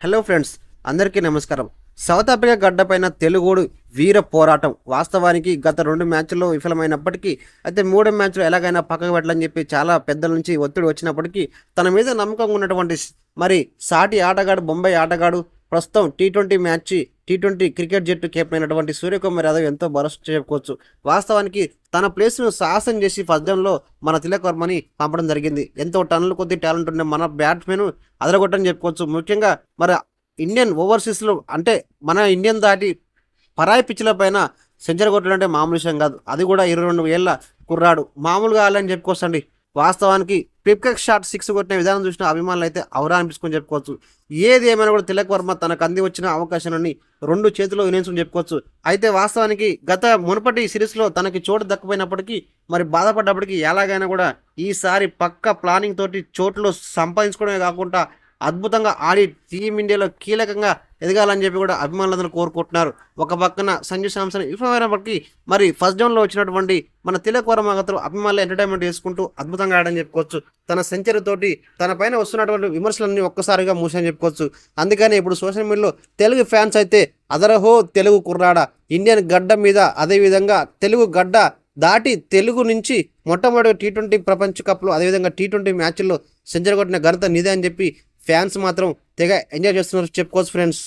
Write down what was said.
Hello friends అందరికీ నమస్కారం. South Africa గడ్డపైన తెలుగుడు వీర పోరాటం వాస్తవానికి గత రెండు మ్యాచ్ల్లో విఫలమైనప్పటికీ అయితే మూడో మ్యాచ్లో ఎలాగైనా పక్కకు పెట్టాలని చెప్పి చాలా పెద్దల నుంచి ఒత్తిడి వచ్చినప్పటికీ తన మీద నమ్మకం ఉన్నటువంటి మరి సాటి ఆటగాడు బొంబాయి ఆటగాడు ప్రస్తుతం T twenty match T twenty cricket జట్టు కెప్టెన్ అయినటువంటి సూర్యకుమార్ యాదవ్ ఎంతో భరోసా చెప్పుకోవచ్చు. వాస్తవానికి తన ప్లేస్ను సాహసం చేసి ఫస్ట్ మన తిలక్ వర్మని పంపడం జరిగింది. ఎంతో టన్నుల కొద్ది టాలెంట్ ఉండే మన బ్యాట్స్మెన్ అదరగొట్టని చెప్పుకోవచ్చు. ముఖ్యంగా మరి ఇండియన్ ఓవర్సీస్లో అంటే మన ఇండియన్ దాటి పరాయి పిచ్చుల పైన సెంచరీ కొట్టడం అంటే మామూలు విషయం కాదు. అది కూడా ఇరవై రెండు ఏళ్ళ కుర్రాడు. మామూలుగా ఆలని చెప్పుకోవచ్చండి. వాస్తవానికి పిప్కెక్ షాట్ సిక్స్ కొట్టిన విధానం చూసిన అభిమానులు అయితే అవరా అనిపించుకొని చెప్పుకోవచ్చు. ఏది ఏమైనా కూడా తిలక్ వర్మ తనకు అంది వచ్చిన అవకాశాన్ని రెండు చేతిలో వినియోగించుకొని చెప్పుకోవచ్చు. అయితే వాస్తవానికి గత మునుపటి సిరీస్లో తనకి చోటు దక్కపోయినప్పటికీ మరి బాధపడ్డప్పటికీ ఎలాగైనా కూడా ఈసారి పక్క ప్లానింగ్ తోటి చోట్లు సంపాదించుకోవడమే కాకుండా అద్భుతంగా ఆడి టీమిండియాలో కీలకంగా ఎదగాలని చెప్పి కూడా అభిమానులందరూ కోరుకుంటున్నారు. ఒక పక్కన సంజు శాంసన్ విఫలమైనప్పటికీ మరి ఫస్ట్ డౌన్లో వచ్చినటువంటి మన తిలక్ వర్మ గతలు అభిమానులు ఎంటర్టైన్మెంట్ చేసుకుంటూ అద్భుతంగా ఆడని చెప్పుకోవచ్చు. తన సెంచరీ తోటి తన పైన వస్తున్నటువంటి విమర్శలన్నీ ఒక్కసారిగా మూసని చెప్పుకోవచ్చు. అందుకని ఇప్పుడు సోషల్ మీడియాలో తెలుగు ఫ్యాన్స్ అయితే అదరహో తెలుగు కుర్రాడ? ఇండియన్ గడ్డ మీద అదేవిధంగా తెలుగు గడ్డ దాటి తెలుగు నుంచి మొట్టమొదటి టీ ట్వంటీ ప్రపంచ కప్లో అదేవిధంగా టీ ట్వంటీ మ్యాచ్ల్లో సెంచరీ కొట్టిన ఘనత నిదే అని చెప్పి ఫ్యాన్స్ మాత్రం తెగ ఎంజాయ్ చేస్తున్నారు చెప్పుకోవచ్చు ఫ్రెండ్స్